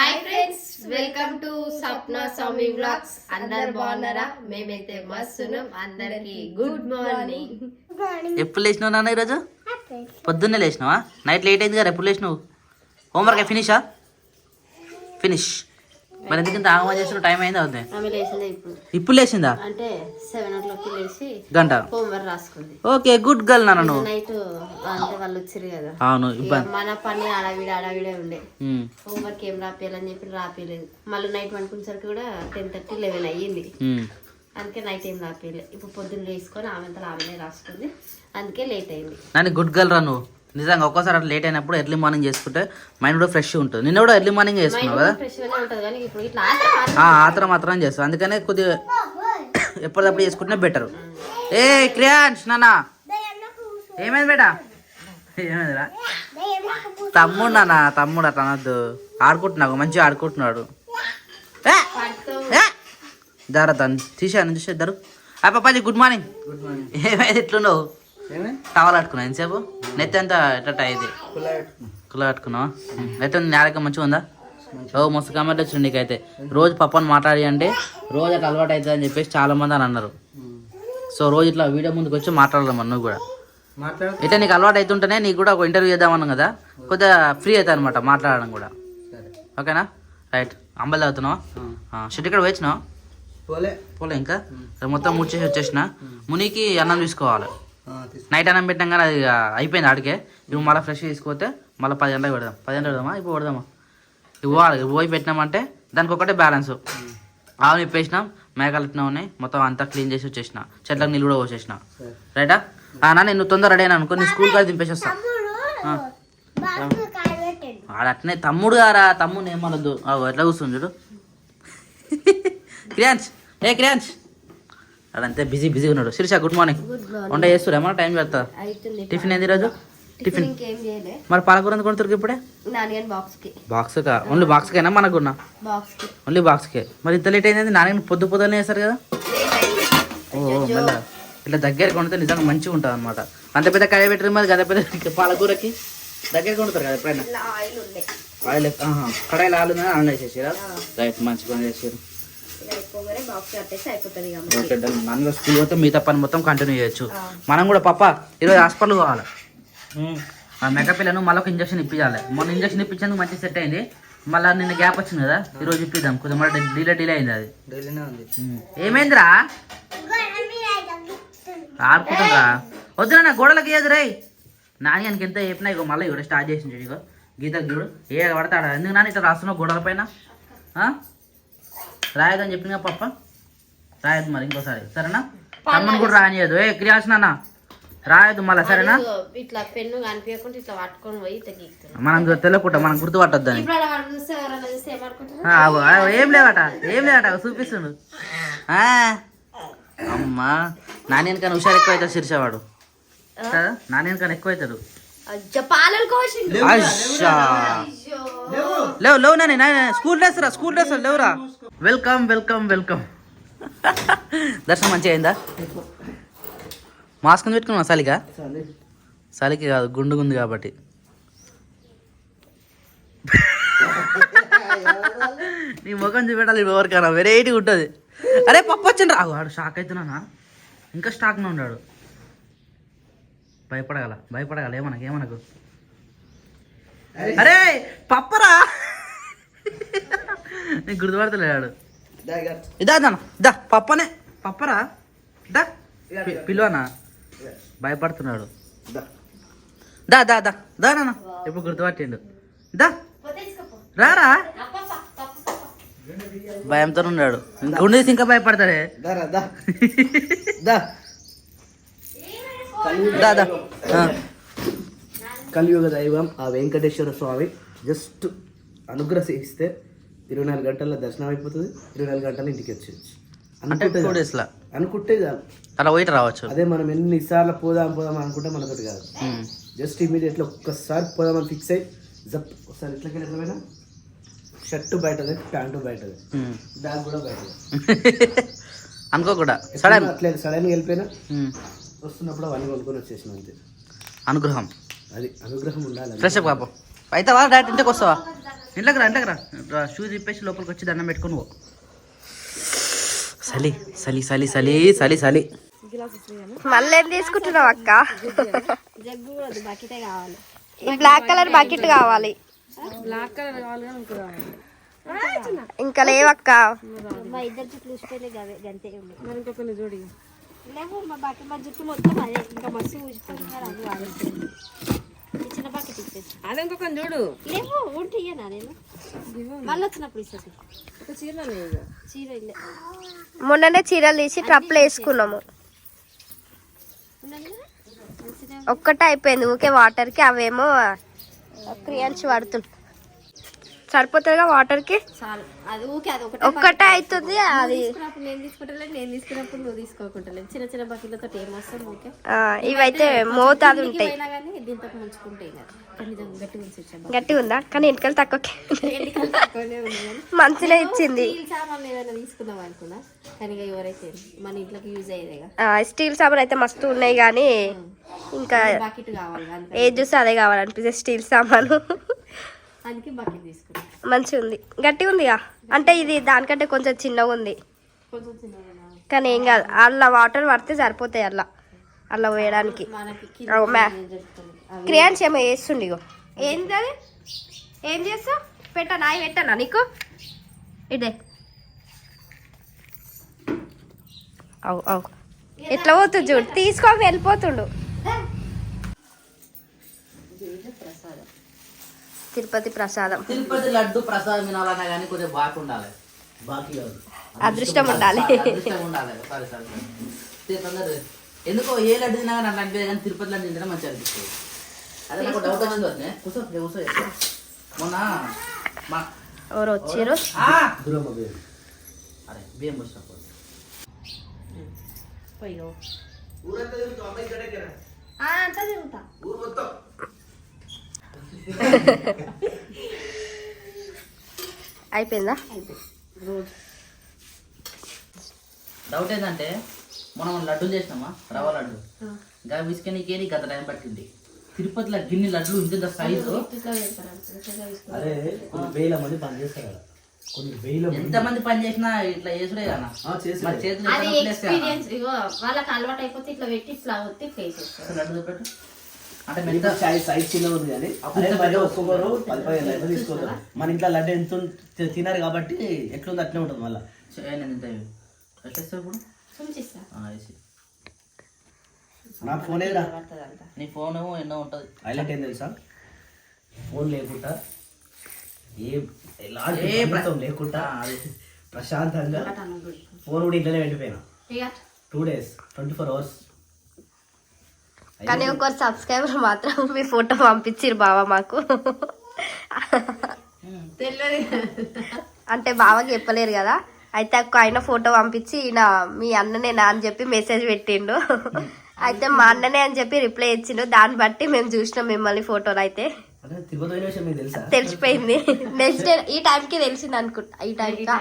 Hi friends welcome to Sapna Swamy blogs అందరు బాగున్నారా? మేమైతే మస్తున్నాం. అందరికి గుడ్ మార్నింగ్ ఎప్పుడు లేచినావు నాన్న ఈరోజు? పొద్దున్నే లేచినావా? నైట్ లేట్ అయింది కదా ఎప్పుడు లేచినావు? హోంవర్క్ ఫినిషా ఫినిష్ మరి ఎందుకు ఇంత ఆగమా చేసిన టైం అయింది అవుతుంది ఆమె లేచిందే ఇప్పుడు? ఇప్పుడు లేచిందా? అంటే సెవెన్ ఓ క్లాక్ లేచి గంట. హోంవర్క్ రాసుకుంది. ఓకే గుడ్ గర్ల్ నాన్న నువ్వు. నైట్ అంటే వాళ్ళు వచ్చారు కదా. అవును ఇక ఇబ్బంది. మన పని ఆడవిడ ఆడవిడే ఉండే. ఉమ్, హోంవర్క్ ఏం రాపియాలని చెప్పి రాపియలేదు మళ్ళీ నైట్ వండుకునేసరికి కూడా టెన్ థర్టీ లెవెన్ అయ్యింది. ఉమ్. అందుకే నైట్ ఏం రాపియలే ఇప్పుడు పొద్దున్న వేసుకొని ఆమెంతలో ఆమెనే రాసుకుంది. అందుకే లేట్ అయింది. నాని గుడ్ గర్ల్ రా నువ్వు. నిజంగా ఒక్కోసారి అట్లా లేట్ అయినప్పుడు ఎర్లీ మార్నింగ్ చేసుకుంటే మైండ్ కూడా ఫ్రెష్ ఉంటుంది. నిన్న కూడా ఎర్లీ మార్నింగ్ చేసుకున్నావు కదా? ఫ్రెష్ గానే ఉంటది కానీ ఇప్పుడు ఇట్లా ఆత్రం ఆత్రం ఆ, ఆత్రం మాత్రం చేస్తావు. అందుకనే కొద్దిగా ఎప్పటికప్పుడు చేసుకుంటే బెటర్ ఏ క్రియాన్స్ నాన్న. ఏమైంది బేటా? ఏమైందిరా తమ్ముడు నాన్న తమ్ముడు అట్లా అనొద్దు. ఆడుకుంటున్నావు మంచిగా ఆడుకుంటున్నాడు. దారా దాన్ని తీసాను చూసేద్దరు ఆ పాపాజీ గుడ్ మార్నింగ్ ఏమైంది ఎట్లున్నావు టవల్ ఆడుకున్నావు? ఎంతసేపు? నెత్తి అంతా ఎట్ట అయింది కుల కట్టుకున్నావా అయితే నేరక మంచిగా ఉందా? ఓ మస్తు కమెంట్ వచ్చింది నీకైతే. రోజు పప్పని మాట్లాడి అంటే రోజు అట్లా అలవాటు అవుతుంది అని చెప్పేసి చాలా మంది అని అన్నారు. సో రోజు ఇట్లా వీడియో ముందుకు వచ్చి మాట్లాడదాం నువ్వు కూడా. అయితే నీకు అలవాటు అవుతుంటేనే నీకు కూడా ఒక ఇంటర్వ్యూ చేద్దామన్నాం కదా? కొద్దిగా ఫ్రీ అవుతుంది అనమాట మాట్లాడడం కూడా. ఓకేనా? రైట్. అంబల్ తాగుతున్నావా? షెట్ ఇక్కడ వచ్చినావా? పోలే. పోలే ఇంకా? మొత్తం ముచ్చేసి వచ్చేసిన. మునికి అన్నం తీసుకోవాలి. నైట్ అన్నం పెట్టాం కానీ అది అయిపోయింది ఆడికే. ఇప్పుడు మళ్ళీ ఫ్రెష్ తీసుకుపోతే మళ్ళీ పది గంటలకు పెడదాం. పది గంటలకు పెడదామా? ఇప్పుడు పెడదామా? ఇవి పోవాలి ఇవి పోయి పెట్టినామంటే దానికి ఒకటే బ్యాలెన్స్. ఆవుని ఇప్పేసినాం మేకలు ఇట్లా ఉన్నాయి మొత్తం అంతా క్లీన్ చేసి వచ్చేసిన. చెట్లకు నీళ్ళు కూడా పోసేసిన. రైటా? ఆ నాన్న నువ్వు తొందర రెడీ అయినా అనుకో నేను స్కూల్ కాడ దింపేసి వస్తా ఆ. ఆడ అట్నే తమ్ముడు గారా తమ్ముడు ఏమనొద్దు ఎట్లా కూర్చుంది చూడు. క్రియాన్స్ ఏ క్రియాన్స్ అడంతే బిజీ బిజీగా ఉన్నాడు. శిరీష గుడ్ మార్నింగ్ వంట చేస్తురా ఏమన్నా టైం పెడతా టిఫిన్ ఏంది ఈరోజు? టిఫిన్ మరి పాలకూర ఎందుకు కొడుతురు ఇప్పుడే? బాక్స్కి బాక్స్ కా ఓన్లీ బాక్స్కేనా మనకున్నా? బాక్స్కి ఓన్లీ మరి ఇంత లేట్ అయింది నాన్న పొద్దు పొద్దునే వేస్తారు కదా? ఓ మళ్ళా ఇట్లా దగ్గరికి వండితే నిజంగా మంచిగా ఉంటుంది అనమాట అంత పెద్ద కడాయి పెట్టరు మరి గద పెద్ద పాలకూరకి? దగ్గరికి వండుతారు కదా ఎప్పుడైనా? ఆయిల్ కడాయిలో ఆలు ఆన్లైన్ చేసారా రైట్ మంచి పని చేసారు నాన్నగా స్కూల్ పోతే మిగతా పని మొత్తం కంటిన్యూ చేయొచ్చు. మనం కూడా పాప ఈరోజు హాస్పిటల్ పోవాలి. ఆ మెక్క పిల్లను మళ్ళీ ఒక ఇంజక్షన్ ఇప్పించాలి మొన్న ఇంజక్షన్ ఇప్పించేందుకు మంచి సెట్ అయింది. మళ్ళీ నిన్న గ్యాప్ వచ్చింది కదా ఈరోజు ఇప్పిద్దాం. కొద్దిగా మళ్ళీ డిలే డిలే అయింది అది. ఏమైందిరా? ఆడుకుంటుందా వద్దురా నా గోడలకి ఏది రై నాని ఆయనకి ఎంత చెప్పినా ఇగో మళ్ళీ ఇవ్వడం స్టార్ట్ చేసింది చూడు ఇగో. గీతకు చూడు ఏ పడతాడా? ఎందుకు నాని ఇట్లా రాస్తున్నావు గోడల పైన ఆ? రాయదని చెప్పిన పప్ప రాయద్దు మరి ఇంకోసారి. సరేనా? తమ్ముని కూడా రానియదు. ఏ క్రియాస్ నాన్న రాయద్దు మళ్ళీ సరేనా? ఇట్లా పెన్ను కనిపించకుండా ఇట్లా పట్టుకొని పోయి మనం తెలియకుండా మనం ఆగు, ఏం లేవట ఏం లేవట చూపిస్తుండు. ఆ, అమ్మా నాని కన్నా హుషారు ఎక్కువ అవుతాడు శిరిషవాడు కదా? నాని కన్నా ఎక్కువ అవుతాడు లేవు లేవు నాని నాని స్కూల్ డ్రెస్ రా స్కూల్ డ్రెస్ లేవురా. Welcome welcome welcome. దర్శనం మంచిగా అయిందా? మాస్క్ పెట్టుకున్నా చలిగా చలికి కాదు గుండుగుంది కాబట్టి. నీ ముఖం చూపెట్టాలి ఎవరికైనా వెరైటీ ఉంటుంది. అరే పప్పు వచ్చిండ్రా. ఆగు, ఆడు షాక్ అవుతున్నానా ఇంకా స్టాక్లో ఉన్నాడు. భయపడగల భయపడగల. ఏమనకు ఏమనకు? అరే పప్పరా. నీకు గుర్తుపడతలేడు ఇదా అన్న దా పప్పనే. పప్పరా? దా పిలువనా? భయపడుతున్నాడు. దా. దా దా దా. నాన్న. ఇప్పుడు గుర్తుపట్టిండు. దా రారా? భయంతో ఉన్నాడు. గుండె ఇంకా భయపడతాడే దారా దా. దా. దా దా. ఆ. కలియుగ దైవం. ఆ వెంకటేశ్వర స్వామి. జస్ట్ అనుగ్రహిస్తే ఇరవై నాలుగు గంటల్లో దర్శనం అయిపోతుంది ఇరవై నాలుగు గంటలు ఇంటికి వచ్చేయచ్చు. అంటే అనుకుంటే టూ చాలు. డేస్లో అనుకుంటే చాలు. అలా పోయిట రావచ్చు. అదే మనం ఎన్నిసార్లు పోదాం పోదాం అనుకుంటే మనతోటి కాదు. జస్ట్ ఇమీడియట్లీ ఒక్కసారి పోదామని ఫిక్స్ అయ్యి జప్ ఒకసారి ఇట్లకి ఎట్లా పోయినా షర్టు బయటది ప్యాంటు బయటది. బ్యాగ్ కూడా బయటది. అనుకోకుండా సడన్ అట్లేదు సడన్గా వెళ్ళిపోయినా. వస్తున్నప్పుడు అవన్నీ కొనుక్కొని వచ్చేసిన అంతే. అనుగ్రహం. అది అనుగ్రహం ఉండాలి. ఫ్రెష్ అప్ కాపు అవుతావా డైరెక్ట్ ఇంటికి వస్తావా? ఇంట్లోకి రా ఇంట్లోకి రా. షూ తిప్పేసి లోపలికి వచ్చి దండం పెట్టుకొని పో. చలి చలి చలి చలి చలి చలి మళ్ళీ ఏం తీసుకుంటున్నావు అక్క? ఈ బ్లాక్ కలర్ బకెట్ కావాలి. బ్లాక్ కలర్ కావాలి ఇంకో లేవక్క. జుట్టు మొత్తం అదే ఇంకా మస్తు అది ఇచ్చేసి. ఇంకొకరిని చూడు. లేవు ఉంటే ఇయ్యనా నేను? మళ్ళీ వచ్చినప్పుడు ఇచ్చేసి చీర లేదు చీర ఇల్లే. మొన్ననే చీరలు తీసి ట్రప్లు వేసుకున్నాము. ఒక్కటే అయిపోయింది ఊకే వాటర్కి అవేమో క్రియాన్స్ పడుతుంది సరిపోతుందిగా అది ఒకటే ఒక్కటే అవుతుంది అది. చిన్న చిన్న బకెట్లతో ఏం ఇవైతే మోతాదు ఉంటాయి. గట్టిగా ఉందా? కానీ ఉంది కానీ. మంచిగా ఇచ్చింది. స్టీల్ సామాన్ అయితే మస్తు ఉన్నాయి కానీ ఇంకా ఏది చూస్తే అదే కావాలనిపిస్తుంది స్టీల్ సామాను. అందుకే బకెట్ తీసుకున్నా. మంచిగా ఉంది గట్టిగా ఉందిగా అంటే ఇది దానికంటే కొంచెం చిన్నగా ఉంది కొంచెం చిన్నగా కానీ ఏం కాదు అలా వాటర్ పడితే సరిపోతాయి అలా అలా వేయడానికి క్రియాన్స్ ఏమో వేస్తుండి ఇగో. ఏంది అది? ఏం చేస్తావు? పెట్టా నాయి పెట్టానా నీకు? ఇదే. అవు అవు. ఎట్లా పోతుంది చూడు. తీసుకోక వెళ్ళిపోతుండు. ప్రసాదం. తిరుపతి ప్రసాదం. తిరుపతి లడ్డు ప్రసాదం తినాలన్నా కానీ కొంచెం బాగా ఉండాలి బాకీ కాదు. అదృష్టం ఉండాలి. అదృష్టం ఉండాలి. సారీ సారీ ఎందుకో ఏ లడ్డు తినా కానీ అట్లా అనిపించదు కానీ తిరుపతి లడ్డు తింటే మంచిగా అనిపిస్తుంది. అదే నాకు డౌట్ వచ్చింది వదినే. కూర్చో కూర్చో. మొన్న మా ఎవరు వచ్చారు? ఆ! దూరం పోయి అరే బియ్యం వచ్చినప్పుడు ఊరంతా తిరుగుతావు? అమ్మాయి అంతా తిరుగుతా. ఊరు మొత్తం? అయిపోయిందా? డౌట్ ఏంటంటే మనం లడ్డూలు చేసినామా? రవ్వ లడ్డు. ఇంకా విసుకనికేని గత టైం పట్టింది. తిరుపతిలో గిన్నె లడ్లు ఇంత సైజు అదే కొన్ని వేల మంది పని చేస్తారు కదా. కొన్ని వేల ఎంత మంది పని చేసినా ఇట్లా చేసుడే కదా? చేతులు వాళ్ళకి అలవాటు అయిపోతే ఇట్లా పెట్టి ఇట్లా లడ్డు అంటే మిగతా సైజ్ సైజ్ చిన్నగా ఉంది కానీ అప్పుడు ఒక్కొక్కరు పది పదిహేను తీసుకోరు మన ఇంట్లో లడ్డు ఎంత తినరు కాబట్టి ఎట్లుంది అట్లే ఉంటుంది మళ్ళీ. ఇప్పుడు. నా ఫోన్ ఏదా నీ ఫోన్ ఎన్నో ఉంటుంది. హైలైట్ ఏం తెలుసా? ఫోన్ లేకుండా ఏ ఎలాంటి లేకుండా. ప్రశాంతంగా ఫోన్ కూడా ఇంట్లోనే ఇక two days twenty four hours కానీ ఒకరు సబ్స్క్రైబర్ మాత్రం మీ ఫోటో పంపించారు బావ మాకు. అంటే బావకి చెప్పలేరు కదా. అయితే ఒక ఆయన ఫోటో పంపించి ఈయన మీ అన్ననేనా అని చెప్పి మెసేజ్ పెట్టిండు. అయితే మా అన్ననే అని చెప్పి రిప్లై ఇచ్చిండు. దాన్ని బట్టి మేము చూసినాం మిమ్మల్ని ఫోటోలు అయితే. తెలిసిపోయింది. నెక్స్ట్ డే ఈ టైంకి తెలిసింది అనుకుంటా. ఈ పదకొండు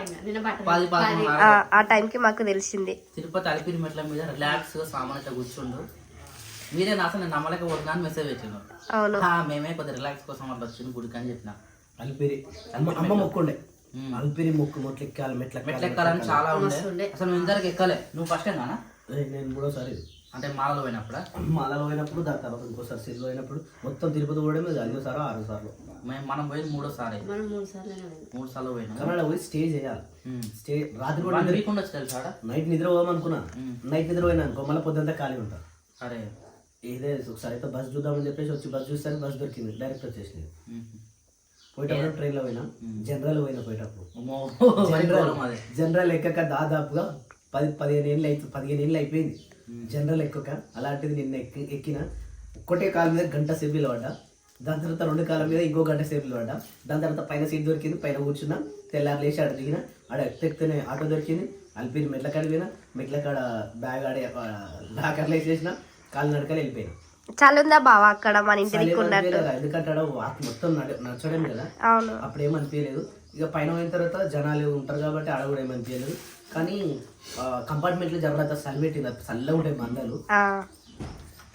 ఆ, ఆ టైంకి మాకు తెలిసింది. తిరుపతి అలిపిరి మెట్ల మీద రిలాక్స్ సామాన్ కూర్చుండు. మీరే నా అసలు నేను నమ్మలేకపోతున్నా అని మెసేజ్ అవును. ఆ, మేమే కొద్దిగా రిలాక్స్ కోసం అట్లా వచ్చింది గుడికి అని చెప్పిన. అల్పిరి. అమ్మ మొక్కుండే. అల్పిరి మొక్కు మొట్లు ఎక్కాలి మెట్ల మెట్లు ఎక్కాలని చాలా ఉండే. అసలు నువ్వు ఇంతవరకు ఎక్కలే. నువ్వు ఫస్ట్ టైం నేను మూడోసారి అంటే మాలలో పోయినప్పుడా? మాలలో పోయినప్పుడు దాని తర్వాత ఇంకోసారి సిల్ పోయినప్పుడు మొత్తం తిరుపతి పోవడం మీద ఐదో సార్లు ఆరు సార్లు. మేము మనం పోయింది మూడోసారి. మనం మూడు సార్లు మూడు సార్లు పోయినాం. కన్నడ పోయి స్టే చేయాలి. స్టే రాత్రి కూడా? నైట్ నిద్ర పోదాం అనుకున్నా. నైట్ నిద్ర పోయినా అనుకో మళ్ళీ పొద్దుంతా ఖాళీ ఉంటా. అరే. ఇదే ఒకసారి అయితే బస్ చూద్దామని చెప్పేసి వచ్చి బస్ చూస్తే బస్ దొరికింది డైరెక్ట్ వచ్చేసింది. పోయేటప్పుడు ట్రైన్లో పోయినా జనరల్ పోయినా పోయేటప్పుడు. జనరల్ ఎక్కక దాదాపుగా పది పదిహేను ఏళ్ళు అయితే పదిహేను ఏళ్ళు అయిపోయింది. జనరల్ ఎక్కక అలాంటిది నిన్న ఎక్కి ఎక్కిన ఒక్కటే కాలు మీద గంట సేపు నిలబడ్డా. దాని తర్వాత రెండు కాళ్ళ మీద ఇంకో గంట సేపు నిలబడ్డా. దాని తర్వాత పైన సీట్ దొరికింది పైన కూర్చున్నా తెల్లారు లేచి ఆడ దిగిన ఆడ ఎక్కితేనే ఆటో దొరికింది. అల్పిరి మెట్ల కాడ పోయినా మెట్ల కాడ బ్యాగ్ ఆడే లాకర్లో వేసేసిన కాళ్ళు నడకలు వెళ్ళిపోయినా చలుందా బావ అక్కడ మన ఇంటి దిక్కు ఉన్నట్టు. ఎందుకంటే మొత్తం నడ- నడచడం కదా. అవును. అప్పుడు ఏమనిపించలేదు ఇక పైన పోయిన తర్వాత జనాలు ఉంటారు కాబట్టి ఆడ కూడా ఏమనిపించలేదు కానీ కంపార్ట్మెంట్లో జరగదు చలి పెట్టింది చల్లగా ఉంటాయి మందలు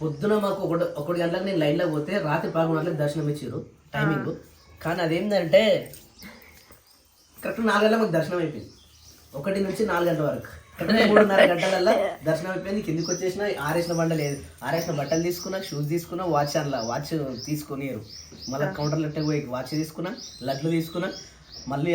పొద్దున మాకు ఒకటి ఒకటి గంటలకు నేను లైన్లో పోతే రాత్రి పదకొండు గంటలకు దర్శనం ఇచ్చారు టైమింగ్ కానీ అదేంటంటే కరెక్ట్ నాలుగు గంటల మాకు దర్శనం అయిపోయింది. ఒకటి నుంచి నాలుగు గంటల వరకు. మూడున్నర గంటలల్లో దర్శనం అయిపోయింది. కిందికి వచ్చేసిన ఆరేసిన బండ లేదు. ఆరేసిన బట్టలు తీసుకున్నా షూస్ తీసుకున్నా వాచ్ అలా వాచ్ తీసుకొని మళ్ళీ కౌంటర్లో పోయి వాచ్ తీసుకున్నా లడ్లు తీసుకున్నా మళ్ళీ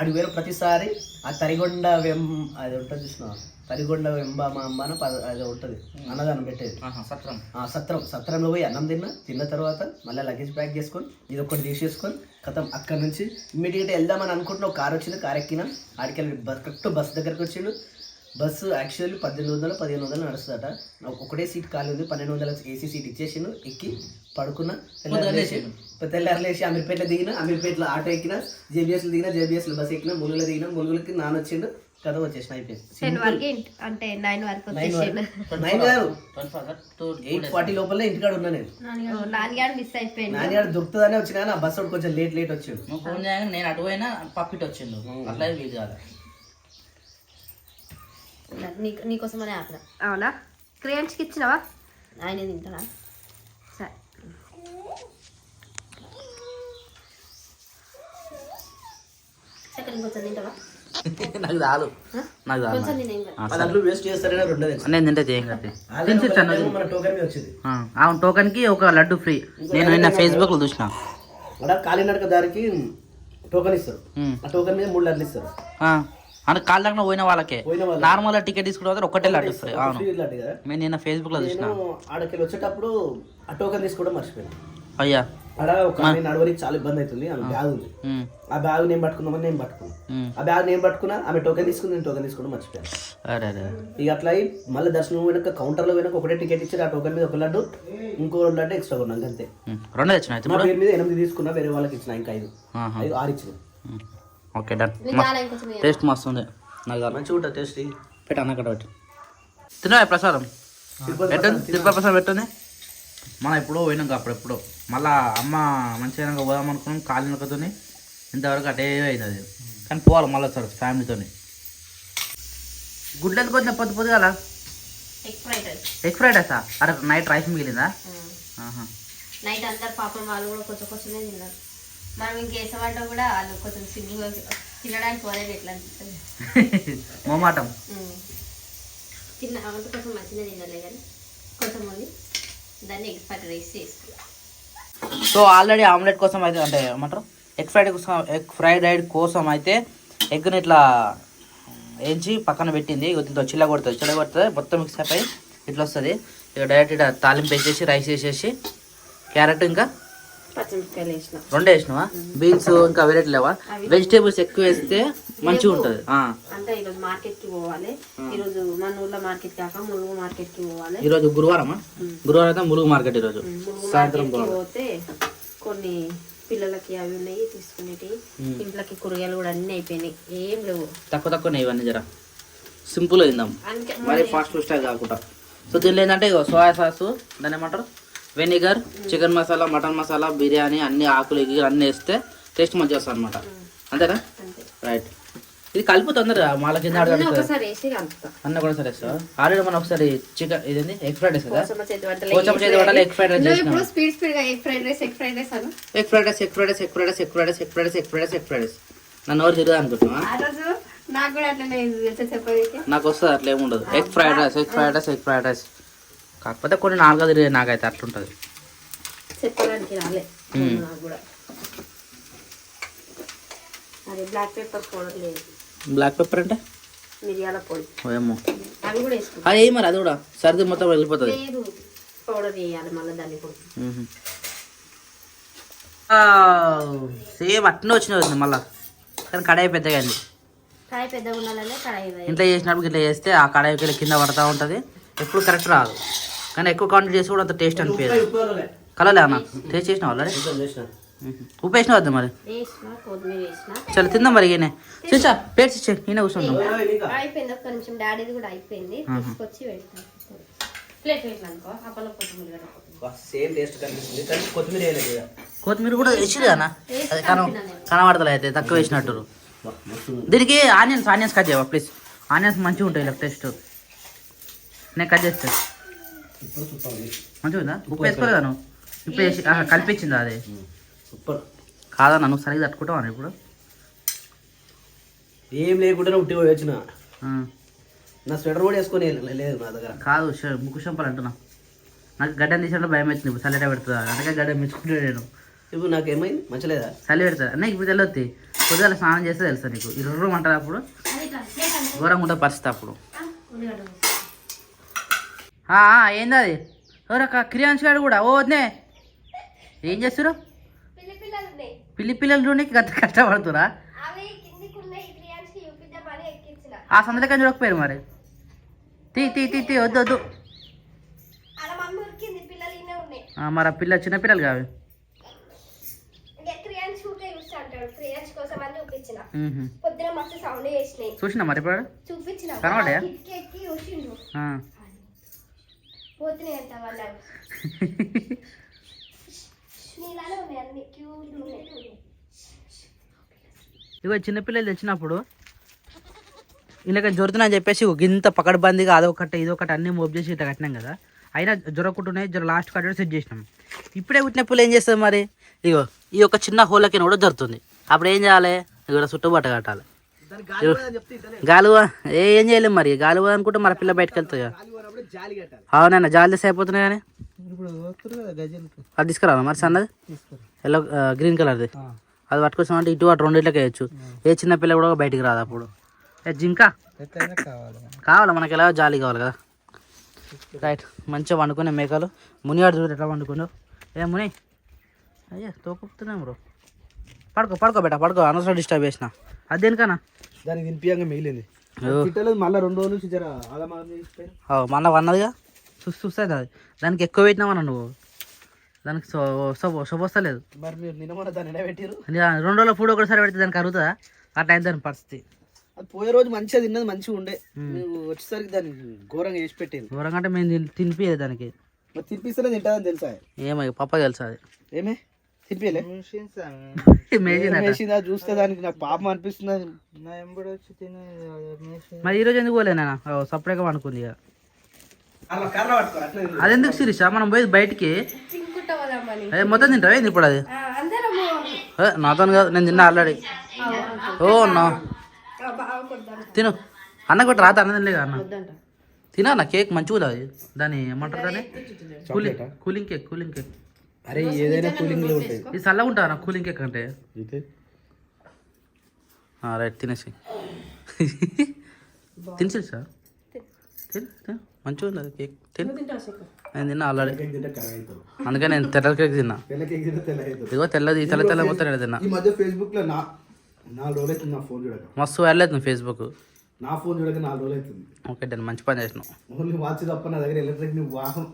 అడిగి వేరు ప్రతిసారి ఆ తరిగొండ వెం అది ఉంటుంది చూసిన తరిగొండ వెంబ మా అమ్మ అది ఉంటుంది. అన్నదానం పెట్టేది. సత్రం. ఆ సత్రం. సత్రంలో పోయి అన్నం తిన్నా తిన్న తర్వాత మళ్ళీ లగేజ్ ప్యాక్ చేసుకొని ఇది ఒకటి తీసేసుకొని కథం అక్కడ నుంచి ఇమ్మీడియట్గా వెళ్దామని అనుకుంటున్న ఒక కార్ వచ్చింది కార్ ఎక్కిన ఆడికెళ్ళి బస్ కరెక్ట్ బస్ దగ్గరకు వచ్చిండు. బస్సు యాక్చువల్లీ పద్దెనిమిది వందలు పదిహేను వందలు నడుస్తుందట. నాకు ఒకటే సీట్ ఖాళీ ఉంది పన్నెండు వందల ఏసీ సీట్ ఇచ్చేసిండు ఎక్కి పడుకున్నా తెల్లారి లేచి తెల్లారి లేచి అమీర్పేటలో దిగిన అమీర్పేటలో ఆటో ఎక్కిన జేబీఎస్లో దిగిన జేబీఎస్లో బస్ ఎక్కిన ములుగులో దిగిన ములుగులకి నాన్న వచ్చిండు కథ వచ్చేసిన అయిపోయింది. అంటే నైన్ వరకు నైన్ ఎయిట్ ఫార్టీ లోపల ఇంటికాడ ఉన్నా నేను. ఓ, నాన్నగాడు మిస్ అయిపోయింది నాన్నగాడు దొరుకుతుందనే వచ్చిన కానీ ఆ బస్ వాడు కొంచెం లేట్ లేట్ వచ్చాడు. ఫోన్ చేయగానే నేను అటు పోయినా పప్పిట్ వచ్చిండు. అట్లా వీలు కాదు. నీకు నీకోసమనే ఆపరా అవునా? క్రియంచ్కి ఇచ్చినావా? ఆయన తింటారా సరే. చక్కర కొంచెం తింటావా? నాకు చాలు. చాలు తినే వేస్ట్ చేస్తారని రెండో తెలుసు. నేను తింటే చేయం. కదా ఆల్రెడీ ఒక టైం మన టోకెన్ మీద వచ్చింది. అవును టోకెన్కి ఒక లడ్డు ఫ్రీ. నేను నిన్న ఫేస్బుక్లో చూసిన. కాలినడక దారికి టోకెన్ ఇస్తారు. ఉమ్. ఆ టోకెన్ మీద మూడు లడ్లు ఇస్తారు. ఆ, అంటే కాళ్ళ దగ్గర పోయిన వాళ్ళకే. నార్మల్ టికెట్ తీసుకుంటే ఒకటే లడ్డు ఫ్రీ అవును. నేను నిన్న ఫేస్బుక్లో చూసిన. ఆడకెళ్ళి వచ్చేటప్పుడు ఆ టోకెన్ తీసుకోవడం మర్చిపోయాను. అయ్యా. ఆడ ఒక చాలా ఇబ్బంది అవుతుంది ఆమె బ్యాగ్ ఉంది. ఆ బ్యాగ్ నేను పట్టుకుందామని నేను పట్టుకున్నాను. ఆ బ్యాగ్ నేను పట్టుకున్నా ఆమె టోకెన్ తీసుకుని నేను టోకెన్ తీసుకోవడం మర్చిపోయాను. ఇక అట్లా మళ్ళీ దర్శనం వెనక కౌంటర్లో వెనక ఒకటే టికెట్ ఇచ్చారు ఆ టోకెన్ మీద ఒక లడ్డు ఇంకో లడ్డు ఎక్స్ట్రా కొన్నాను అంతే. రెండు తెచ్చిన పేరు మీద ఎనిమిది తీసుకున్నా వేరే వాళ్ళకి ఇచ్చిన ఇంకా ఐదు. ఐదు ఆరు ఇచ్చిన. Okay done. టేస్ట్ మస్తు ఉంది. నాకు మంచిగా ఉంటుంది టేస్ట్ పెట్టు అన్న అక్కడ పెట్టి. తిన్నా ప్రసాదం? పెట్టండి తిరుపతి ప్రసాదం పెట్టండి మనం ఎప్పుడో పోయినాం అప్పుడు ఎప్పుడో మళ్ళా అమ్మ మంచిగా పోదాం అనుకున్నాం కాలి నొక్కతో ఇంతవరకు అటే అయింది అది కానీ పోవాలి మళ్ళీ సార్ ఫ్యామిలీతో గుడ్లు ఎందుకు వచ్చిన పొద్దు పొద్దు కదా ఎగ్ ఫ్రైడ్ రైస్ అరే నైట్ రైస్ మిగిలిందా. నైట్ అందరు పాపం వాళ్ళు కూడా కొంచెం కొంచెమే తిన్నారు. మనం ఇంకేసమంటే కూడా వాళ్ళు కొంచెం సింపుల్గా తినడానికి వరేది ఎట్లా అనిపిస్తుంది. మొమాటం. తిన్న అంటే కొంచెం మంచిగా తినలే కానీ కొంచెం ఉంది. దాన్ని ఎగ్ ఫ్రైడ్ రైస్ చేసుకున్నాం. సో ఆల్రెడీ ఆమ్లెట్ కోసం అయితే అంటే ఏమంటారు? ఎగ్ ఫ్రైడ్ కోసం ఎగ్ ఫ్రైడ్ రైడ్ కోసం అయితే ఎగ్ని ఇట్లా వేయించి పక్కన పెట్టింది. ఇగో దీంతో చిల్ల కొడుతుంది. చిల్ల కొడుతుంది మొత్తం మిక్స్ అయిపోయి ఇట్లా వస్తుంది. ఇక డైరెక్ట్ ఇట్లా తాలింపు వేసేసి రైస్ వేసేసి క్యారెట్ ఇంకా పచ్చిమిరపకాయలు వేసిన. రెండు వేసినావా బీన్స్ ఇంకా వెరైటీ లేవా? వెజిటేబుల్స్ ఎక్కువ వేస్తే మంచిగా ఉంటుంది. అంటే ఈరోజు మార్కెట్కి పోవాలి. ఈరోజు మన ఊర్లో మార్కెట్ కాక ములుగు మార్కెట్కి పోవాలి. ఈరోజు గురువారమా గురువారం అయితే ములుగు మార్కెట్ ఈరోజు. సాయంత్రం పోతే కొన్ని పిల్లలకి అవి ఉన్నాయి తీసుకునేటి ఇంట్లోకి కూరగాయలు కూడా అన్నీ అయిపోయినాయి. ఏం లేవు. తక్కువ తక్కువ ఇవన్నీ జర. తిందాం. అందుకే మరి ఫాస్ట్ ఫుడ్ స్టైల్ కాకుండా. సో దీనిలో ఏంటంటే సోయా సాస్ దాన్ని ఏమంటారు? Vinegar chicken masala mutton masala biryani అన్ని ఆకులు అన్నీ వేస్తే టేస్ట్ మంచిగా వస్తుంది అనమాట అంతేనా అంతే రైట్ ఇది కలుపు తొందరగా మాల కింద అన్నీ కూడా సరే సార్ ఆల్రెడీ మనం ఒకసారి చికెన్ ఇదేంటి ఎగ్ ఫ్రైడ్ రైస్ కదా కొంచెం చేతి వంటలు egg fried rice speed speed egg fried rice egg fried rice egg fried rice egg fried rice egg fried rice egg fried rice egg fried rice egg fried rice egg fried rice నన్ను ఎవరు తిరగదు అనుకుంటున్నా నాకు కూడా అట్లనే నాకు వస్తుంది అట్లా ఏముండదు egg fried rice egg fried rice egg fried rice కాకపోతే కొన్ని నాలుగో తిరిగి నాకైతే అట్లుంటుంది. చెప్పడానికి రాలే. నాకు కూడా. అదే బ్లాక్ పేపర్ పౌడర్ లేదు. బ్లాక్ పెప్పర్ అంటే? మిరియాల పొడి. ఏమో. అవి కూడా వేసుకుంటాం అది మరి అది కూడా. సర్ది మొత్తం వెళ్ళిపోతుంది. లేదు. పౌడర్ వేయాలి మళ్ళీ దాన్ని పొడి. సేమ్ అట్నే వచ్చిన వచ్చింది మళ్ళా. కానీ కడాయి పెద్దగా అయింది. కాయ పెద్దగా ఉండాలనే కడాయి వేయాలి. ఇంట్లో చేసినప్పుడు ఇట్లా చేస్తే ఆ కడాయి కింద పడతా ఉంటుంది. ఎప్పుడు కరెక్ట్ రాదు. కానీ ఎక్కువ క్వాంటిటీ చేసి కూడా అంత టేస్ట్ అనిపించదు. కలలే అన్న? టేస్ట్ చేసిన వాళ్ళే ఉప్పు వేసిన వద్దా మరి చలో తిందాం మరి ఈయన. చూసా ప్లేట్స్ ఇచ్చే ఈయన కూర్చుందాం. అయిపోయింది ఒక్క నిమిషం. డాడీది కూడా అయిపోయింది. తీసుకొచ్చి పెడతాను. ప్లేట్ వేసిన అనుకో అప్పలో కొత్తిమీర. కలుపుకో. సేమ్ టేస్ట్ కనిపిస్తుంది. కానీ కొత్తిమీర వేయలేదు ఇక. కొత్తిమీర కూడా వేసిరు అన్న? అది కన కనబడతలే అయితే తక్కువ వేసినట్టు. దీనికి ఆనియన్స్ ఆనియన్స్ కట్ చేయవా ప్లీజ్ ఆనియన్స్ మంచిగా ఉంటాయి ఇలా టేస్ట్ నేను కట్ చేస్తా. ఇప్పుడు సూపర్ మంచిగా ఉందా? ఉప్పు వేసుకోలేదా నువ్వు? ఉప్పు వేసి కలిపించిందా అది? సూపర్. కాదన్నా నువ్వు సరిగ్గా తట్టుకుంటావా ఇప్పుడు? ఏం లేకుండా ఉట్టి పోయి వచ్చిన. నా స్వెటర్ కూడా వేసుకొని లేదు నా దగ్గర. కాదు ముక్కు షంపలు అంటున్నా. నాకు గడ్డ తీసినప్పుడు భయం అవుతుంది ఇప్పుడు చల్లట పెడుతుందా? అందుకే గడ్డ మెచ్చుకుంటే నేను. ఇప్పుడు నాకేమైంది? మంచిలేదా? చలి పెడతా అన్న ఇప్పుడు తెలియద్ది పొద్దుగాల స్నానం చేస్తే తెలుసా నీకు. ఇర్రం అంటారు అప్పుడు ఘోరంగా ఉంటుంది పరిస్థితి అప్పుడు. ఏంది అది ఎవరక్క క్రియాంశ్ గారు కూడా. ఓ వద్దే ఏం చేస్తారు పిల్లి పిల్లలు చూడడానికి కష్ట కష్టపడుతురా ఆ సందలకం చూడకపోయారు మరి? తీ తీ తీ తీ వద్దు వద్దు. మరి ఆ పిల్ల చిన్న పిల్లలు కావి. క్రియాన్స్ క్రియాన్స్ చూసినా మరి ఇప్పుడు చూపించిన కనబడ్డాయా? కిటికీ ఎక్కి చూసిండు ఆ. పోతున్నాయి అంట వాళ్ళ. నీలానే ఉన్నాయి అన్ని. క్యూట్ ఉన్నాయి. ఇగో చిన్నపిల్లలు తెచ్చినప్పుడు ఇలాగ జొరుతున్నా అని చెప్పేసి ఒక ఇంత పకడ్బందీగా అదొకటి ఇదొకటి అన్ని మోబ్ చేసి ఇట్లా కట్టినాం కదా. అయినా జొరకుంటున్నాయి జర లాస్ట్ కట్ సెట్ చేసినాం. ఇప్పుడే పుట్టిన పుల్ల ఏం చేస్తుంది మరి? ఇగో ఈ ఒక చిన్న హోలకి కూడా జరుగుతుంది. అప్పుడు ఏం చేయాలి? ఇక్కడ చుట్టుబట్ట కట్టాలి. గాలువా ఏ ఏం చేయలేం మరి? గాలువా అనుకుంటే మన పిల్ల బయటకు వెళ్తుంది కదా. అవునన్నా జాలి తీసి అయిపోతున్నాయి కానీ. అది తీసుకురావాలి మరి సన్నది ఎల్లో గ్రీన్ కలర్ది. అది పట్టుకొచ్చామంటే ఇటు అటు రెండిట్లకి వేయచ్చు. ఏ చిన్న పిల్ల కూడా బయటికి రాదు అప్పుడు. ఏ జింక? కావాలి. కావాలి? మనకి ఎలా జాలి కావాలి కదా. రైట్ మంచిగా వండుకునే మేకలు. మునిగాడు చూడు ఎట్లా వండుకున్నావు. ఏ ముని? అయ్యా తోపుతున్నాం బ్రో. పడుకో పడుకో బేట పడుకో. అనవసరం డిస్టర్బ్ చేసిన. అది దేనికన్నా? దానికి తినిపియంగా మిగిలింది. మళ్ళీ రెండు రోజుల నుంచి జర మళ్ళా వన్నదిగా? చూసి చూస్తుంది అది. దానికి ఎక్కువ పెట్టినావన్న నువ్వు. దానికి శుభొస్తలేదు మరి మీరు నిన్న దాన్ని రెండు రోజుల ఫుడ్ ఒకటిసారి పెడితే దానికి అరుగుతుందా? అట్లా అయింది దాని పరిస్థితి. అది పోయే రోజు మంచిగా తిన్నది మంచిగా ఉండే. నువ్వు వచ్చేసరికి దాన్ని ఘోరంగా చేసి పెట్టేది ఘోరంగా అంటే మేము తిని- తినిపియదు దానికి. మరి తినిపిస్తేనే తింటుందని తెలుసా? ఏమో పప్ప తెలుసు అది. ఏమే? వేసిందా చూస్తే దానికి నాకు పాపం అనిపిస్తుంది. మరి ఈ రోజు ఎందుకు పోలేనా సపరేట్గా అనుకుంది ఇక. అది ఎందుకు శిరీష? మనం పోయి బయటికి. ఏ, మొత్తం తింటావా ఏంది ఇప్పుడు అది? నాతో కాదు నేను తిన్నా ఆల్రెడీ. ఓ నా ఆ, బాగా కొద్దాం తిను. అన్న కూడా రాత అన్న తినలేదు అన్న? తినా నా కేక్? మంచిగా అది? దాన్ని ఏమంటారు దాన్ని? Cooling cooling cake cooling cake. అరే ఏదైనా కూలింగ్లో ఉంటాయి. ఇది చల్లగా ఉంటా నా కూలింగ్ కేక్ అంటే? రైట్ తినేసి తినేసి సార్. తిను తిను. మంచిగా ఉంది కేక్. తిను. నేను తిన్నా ఆల్రెడీ. అవుతుంది అందుకే నేను తెల్ల కేక్ తిన్నా. తెల్ల కేక్ తింటే తెల్ల అవుతుంది ఇదిగో తెల్లది తెల్ల తెల్ల మొత్తం నేను తిన్నా. ఈ మధ్య ఫేస్బుక్లో నా నాలుగు రోజులు అవుతుంది నా ఫోన్ చూడక. మస్తు వెళ్ళలేదు ఫేస్బుక్ నా ఫోన్ చూడక నాలుగు రోజులు అవుతుంది. Okay done. మంచి పని చేసినావు. ఓన్లీ వాచ్ తప్ప నా దగ్గర ఎలక్ట్రిక్ నీ వాహనం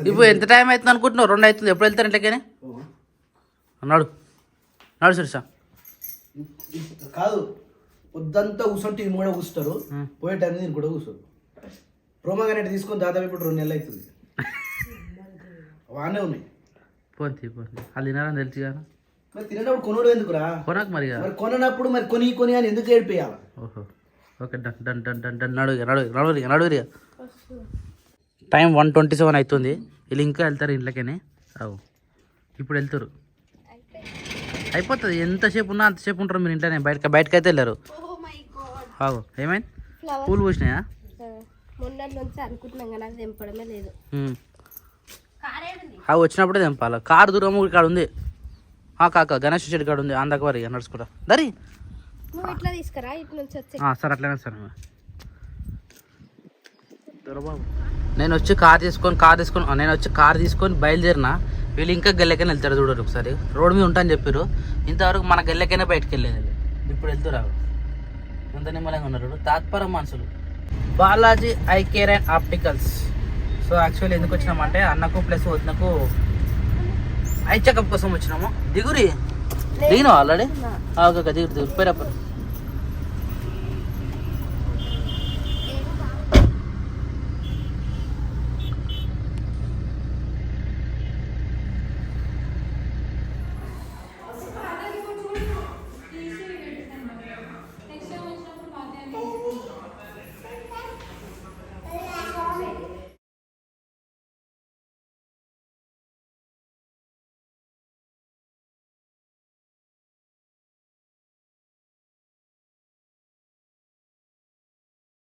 ఇప్పుడు ఎంత టైం అవుతుంది అనుకుంటున్నావు? రెండు అవుతుంది. ఎప్పుడు వెళ్తారు ఇంట్లోకి ఓ. నడు. సురేష. కాదు. పొద్దంతా కూర్చొని టీవీ కూడా కూర్చుంటారు. పోయే టైం నేను కూడా కూర్చోరు రోమా గనెట్ తీసుకొని దాదాపు ఇప్పుడు రెండు నెలలు అవుతుంది. వానే ఉన్నాయి. పోంతి పోంతి అది తినాలని తెలుసు కదా. మరి తినేటప్పుడు కొనుడు ఎందుకురా? కొనకు మరి. మరి కొననప్పుడు మరి కొని కొని అని ఎందుకు ఏడిపోయాలి ఓహో. Okay done done done done done. నడు ఇక, నడు ఇక, నడు ఇక, నడు ఇక. టైం వన్ ట్వంటీ సెవెన్ అవుతుంది. వీళ్ళు ఇంకా వెళ్తారు ఇంట్లోకనే. అవు. ఇప్పుడు వెళ్తారు. అయిపోతుంది. ఎంతసేపు ఉన్నా అంతసేపు ఉంటారు మీరు ఇంట్లోనే. బయట బయటకు అయితే వెళ్ళారు. ఓ మై గాడ్ అవు. ఏమైంది? ఫ్లవర్ పూలు పూసినాయా. అవి వచ్చినప్పుడే తెంపాలి. కారు దూరం ఇక్కడ ఉంది. ఆ కాక గణేష్ చెట్టు కాడ ఉంది. అందక వారి నడుచుకుంటా. దరి. నువ్వు ఇట్లా తీసుకురా ఇటు నుంచి వచ్చి. ఆ, సరే అట్లనే సార్ నేను వచ్చి కార్ తీసుకొని కార్ తీసుకొని నేను వచ్చి కార్ తీసుకొని బయలుదేరిన వీళ్ళు ఇంకా గల్లెకైనా వెళ్తారు చూడరు ఒకసారి. రోడ్ మీద ఉంటా అని చెప్పారు ఇంతవరకు మన గల్లెకైనా బయటకు వెళ్ళేది వీళ్ళు. ఇప్పుడు వెళ్తురావు ఎంత నిమ్మలంగా ఉన్నారు తాత్పరం మనుషులు. Balaji eye care and opticals. So actually ఎందుకు వచ్చినామంటే అన్నకు ప్లస్ వదినకు ఐ చెకప్ కోసం వచ్చినాము. దిగురి. దిగినావు ఆల్రెడీ? ఓకే దిగురు దిగురు. పేరు